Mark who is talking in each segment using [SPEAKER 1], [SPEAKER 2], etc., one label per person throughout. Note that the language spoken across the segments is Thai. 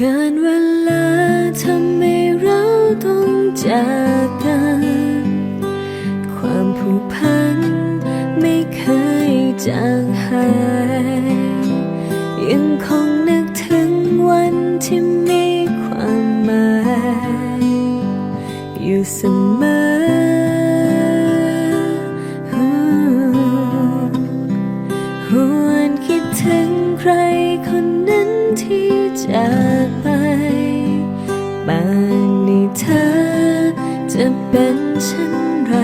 [SPEAKER 1] การเวลาทำให้เราต้องจากกัน ความผูกพันไม่เคยจางหาย ยังคงนึกถึงวันที่มีความหมาย อยู่เสมอวนคิดถึงใครคน ป่านนี้เธอจะเป็นเช่นไร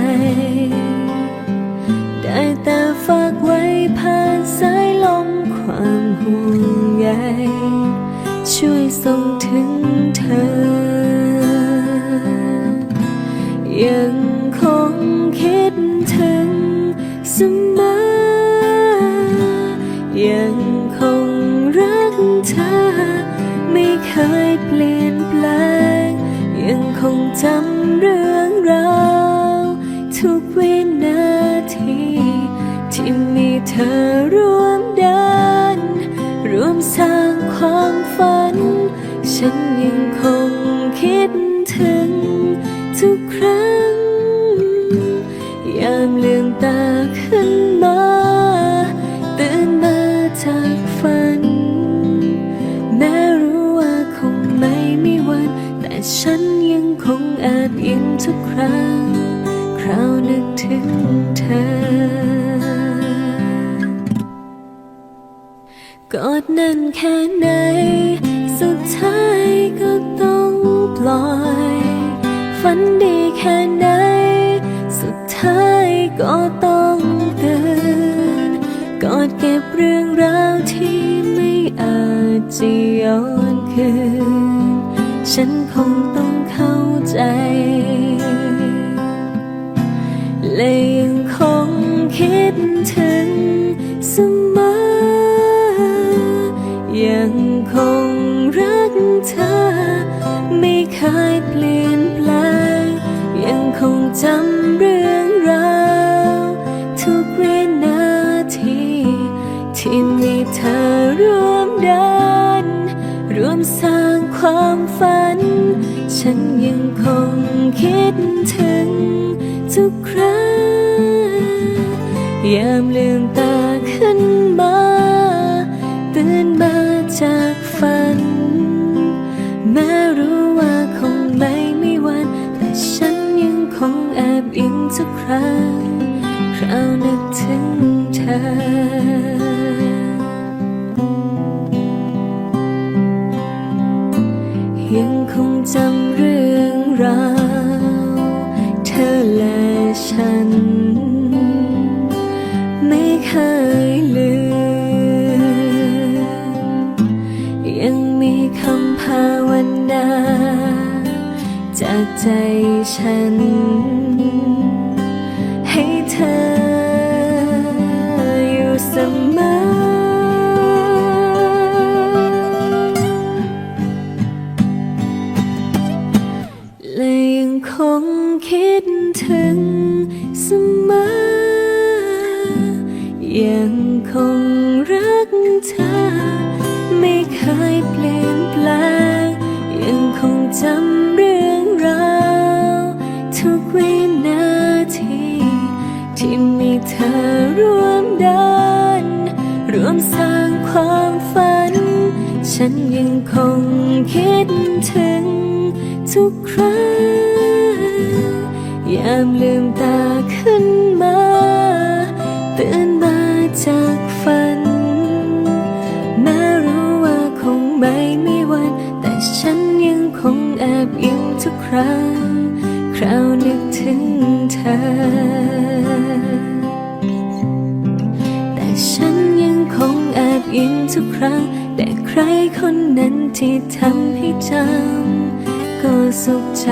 [SPEAKER 1] ได้แต่ฝากไว้ผ่านสายลมความห่วงใยช่วยส่งถึงเธอ ยังคงคิดถึงเสมอ ยังคงรักเธอ ไม่เคยเปลี่ยนแปลง ยังคงจำเรื่องราวทุกวินาที ที่มีเธอร่วมเดินร่วมสร้างความฝัน ฉันยังคงคิดถึงทุกครั้ง ยิ้มทุกครั้งคราวนึกถึงเธอกอดนั่นแค่ไหน สุดท้ายก็ต้องปล่อย ฝันดีแค่ไหน สุดท้ายก็ต้องเตือนกอดเก็บเรื่องราวที่ไม่อาจจะย้อนคืน ฉันคงต้องเข้าใจ และยังคงคิดถึงเสมอ ยังคงรักเธอ ไม่เคยเปลี่ยนแปลง ยังคงจำเรื่องราวทุกวินาที ที่มีเธอร่วมเดินร่วมสร้างความฝัน ฉันยังคงคิดถึงทุกครั้ง ยามลืมตาขึ้นมา ตื่นมาจากฝัน แม้รู้ว่าคงไม่มีวัน แต่ฉันยังคงแอบยิ้มทุกครั้งคราวนึกถึงเธอยังคงจำเรื่องราว เธอและฉัน ฉัน ให้เธออยู่เสมอ และยังคงคิดถึงเสมอ ยังคงรักเธอ ไม่เคยเปลี่ยนแปลง ยังคงจำเรื่อง ฉันยังคงคิดถึงทุกครั้ง ยามลืมตาขึ้นมาตื่นมาจากฝัน แม้รู้ว่าคงไม่มีวัน แต่ฉันยังคงแอบยิ้มทุกครั้ง คราวนึกถึงเธอ แต่ฉันยังคงแอบยิ้มทุกครั้ง แต่ใครคนนั้นที่ทำให้จำก็สุขใจ